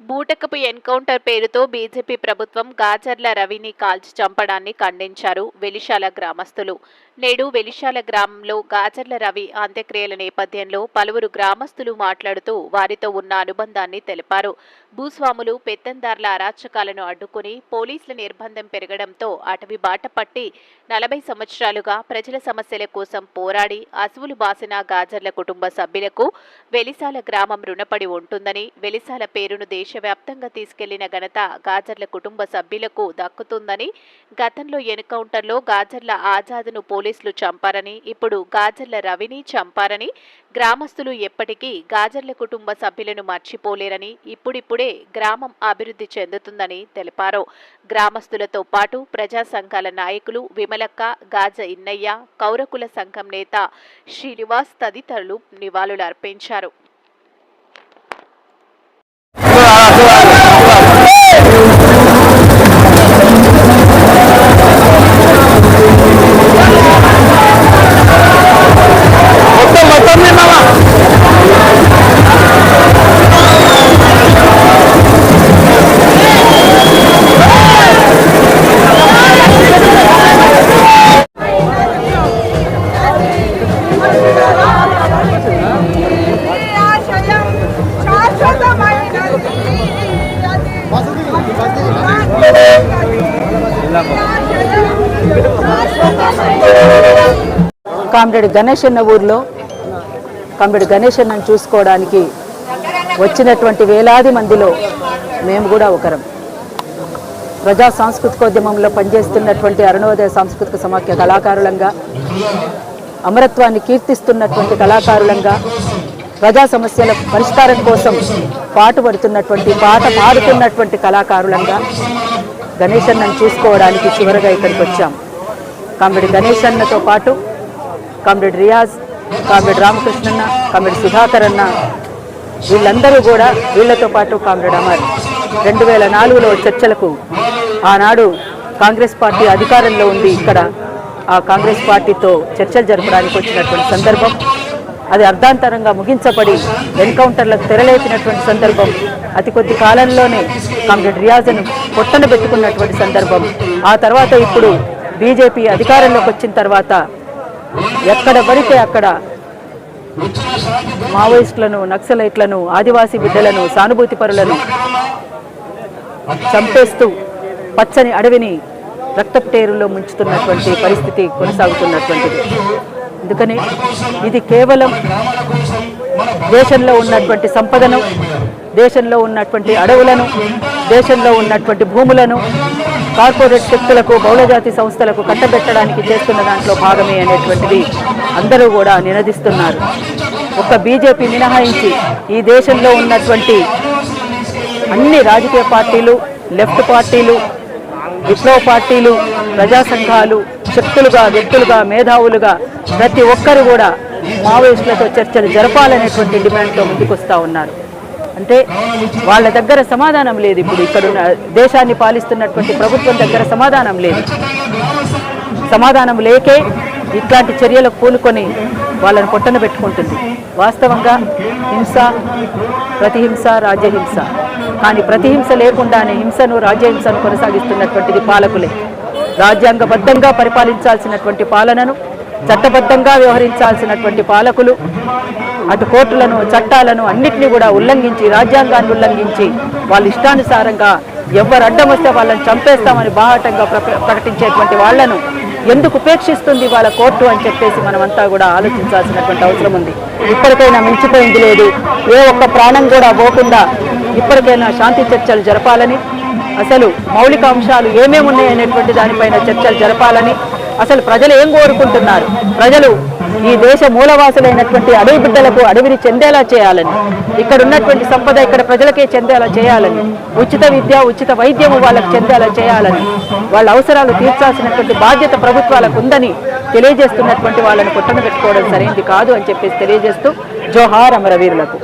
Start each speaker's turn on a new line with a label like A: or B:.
A: బూటకపు ఎన్కౌంటర్ పేరుతో బీజేపీ ప్రభుత్వం గాజర్ల రవిని కాల్చి చంపడాన్ని ఖండించారు వెలిశాల గ్రామస్తులు. నేడు వెలిశాల గ్రామంలో గాజర్ల రవి అంత్యక్రియల నేపథ్యంలో పలువురు గ్రామస్తులు మాట్లాడుతూ వారితో ఉన్న అనుబంధాన్ని తెలిపారు. భూస్వాములు పెత్తందార్ల అరాచకాలను అడ్డుకుని పోలీసుల నిర్బంధం పెరగడంతో అటవి బాట పట్టి నలభై సంవత్సరాలుగా ప్రజల సమస్యల కోసం పోరాడి అసువులు బాసిన గాజర్ల కుటుంబ సభ్యులకు వెలిశాల గ్రామం రుణపడి ఉంటుందని వెలిశాల పేరును దేశ దేశవ్యాప్తంగా తీసుకెళ్ళిన ఘనత గాజర్ల కుటుంబ సభ్యులకు దక్కుతుందని గతంలో ఎన్కౌంటర్లో గాజర్ల ఆజాద్ను పోలీసులు చంపారని ఇప్పుడు గాజర్ల రవిని చంపారని గ్రామస్తులు ఎప్పటికీ గాజర్ల కుటుంబ సభ్యులను మర్చిపోలేరని ఇప్పుడిప్పుడే గ్రామం అభివృద్ధి చెందుతుందని తెలిపారు. గ్రామస్తులతో పాటు ప్రజా సంఘాల నాయకులు విమలక్క గాజ ఇన్నయ్య కౌరకుల సంఘం నేత శ్రీనివాస్ తదితరులు నివాళులర్పించారు.
B: అర్పించారు
C: కామ్రేడ్ గణేష్ అన్న ఊర్లో కామ్రేడ్ గణేష్ అన్నను చూసుకోవడానికి వచ్చినటువంటి వేలాది మందిలో మేము కూడా ఒకరం. ప్రజా సాంస్కృతికోద్యమంలో పనిచేస్తున్నటువంటి అరుణోదయ సాంస్కృతిక సమాఖ్య కళాకారులంగా అమరత్వాన్ని కీర్తిస్తున్నటువంటి కళాకారులంగా ప్రజా సమస్యల పరిష్కారం కోసం పాటుపడుతున్నటువంటి పాట పాడుతున్నటువంటి కళాకారులంగా గణేష్ అన్నను చూసుకోవడానికి చివరగా ఇక్కడికి వచ్చాం. కామ్రేడ్ గణేష్ అన్నతో పాటు కామ్రేడ్ రియాజ్ కామ్రేడ్ రామకృష్ణన్న కామ్రేడ్ సుధాకర్ అన్న వీళ్ళందరూ కూడా వీళ్ళతో పాటు కామ్రేడ్ అమర్. రెండు వేల నాలుగులో చర్చలకు ఆనాడు కాంగ్రెస్ పార్టీ అధికారంలో ఉంది. ఇక్కడ ఆ కాంగ్రెస్ పార్టీతో చర్చలు జరపడానికి వచ్చినటువంటి సందర్భం. అది అర్ధాంతరంగా ముగించబడి ఎన్కౌంటర్లకు తెరలేపినటువంటి సందర్భం అతి కొద్ది కాలంలోనే కామ్రేడ్ రియాజ్ను పొట్టనబెట్టుకున్నటువంటి సందర్భం. ఆ తర్వాత ఇప్పుడు బీజేపీ అధికారంలోకి వచ్చిన తర్వాత ఎక్కడ పడితే అక్కడ మావోయిస్టులను నక్సలైట్లను ఆదివాసీ బిడ్డలను సానుభూతి పరులను చంపేస్తూ పచ్చని అడవిని రక్తపుటేరులో ముంచుతున్నటువంటి పరిస్థితి కొనసాగుతున్నటువంటిది. అందుకని ఇది కేవలం దేశంలో ఉన్నటువంటి సంపదను దేశంలో ఉన్నటువంటి అడవులను దేశంలో ఉన్నటువంటి భూములను కార్పొరేట్ శక్తులకు బహుళజాతి సంస్థలకు కట్టబెట్టడానికి చేస్తున్న దాంట్లో భాగమే అనేటువంటిది అందరూ కూడా నినదిస్తున్నారు. ఒక్క బీజేపీ మినహాయించి ఈ దేశంలో ఉన్నటువంటి అన్ని రాజకీయ పార్టీలు లెఫ్ట్ పార్టీలు విప్లవ పార్టీలు ప్రజా సంఘాలు శక్తులుగా వ్యక్తులుగా మేధావులుగా ప్రతి ఒక్కరు కూడా మావోయిస్టులతో చర్చలు జరపాలనేటువంటి డిమాండ్తో ముందుకొస్తా ఉన్నారు. అంటే వాళ్ళ దగ్గర సమాధానం లేదు ఇప్పుడు ఇక్కడున్న దేశాన్ని పాలిస్తున్నటువంటి ప్రభుత్వం దగ్గర సమాధానం లేదు. సమాధానం లేకే ఇట్లాంటి చర్యలకు కూలుకొని వాళ్ళని పొట్టన పెట్టుకుంటుంది. వాస్తవంగా హింస ప్రతిహింస రాజ్యహింస. కానీ ప్రతిహింస లేకుండానే హింసను రాజ్యహింసను కొనసాగిస్తున్నటువంటిది పాలకులే. రాజ్యాంగబద్ధంగా పరిపాలించాల్సినటువంటి పాలనను చట్టబద్ధంగా వ్యవహరించాల్సినటువంటి పాలకులు అటు కోర్టులను చట్టాలను అన్నిటినీ కూడా ఉల్లంఘించి రాజ్యాంగాన్ని ఉల్లంఘించి వాళ్ళ ఇష్టానుసారంగా ఎవరు అడ్డం వస్తే వాళ్ళని చంపేస్తామని బాహటంగా ప్రకటించేటువంటి వాళ్ళను ఎందుకు ఉపేక్షిస్తుంది వాళ్ళ కోర్టు అని చెప్పేసి మనమంతా కూడా ఆలోచించాల్సినటువంటి అవసరం ఉంది. ఇప్పటికైనా మించిపోయింది లేదు. ఏ ఒక్క ప్రాణం కూడా పోకుండా ఇప్పటికైనా శాంతి చర్చలు జరపాలని అసలు మౌలిక అంశాలు ఏమేమి ఉన్నాయి అనేటువంటి దానిపైన చర్చలు జరపాలని అసలు ప్రజలు ఏం కోరుకుంటున్నారు? ప్రజలు ఈ దేశ మూలవాసులైనటువంటి అడవి బిడ్డలకు అడవిని చెందేలా చేయాలని ఇక్కడ ఉన్నటువంటి సంపద ఇక్కడ ప్రజలకే చెందేలా చేయాలని ఉచిత విద్య ఉచిత వైద్యము వాళ్ళకు చెందేలా చేయాలని వాళ్ళ అవసరాలు తీర్చాల్సినటువంటి బాధ్యత ప్రభుత్వాలకు ఉందని తెలియజేస్తున్నటువంటి వాళ్ళని పుట్టన పెట్టుకోవడం సరైంది కాదు అని చెప్పేసి తెలియజేస్తూ జోహార్ అమరవీరులకు.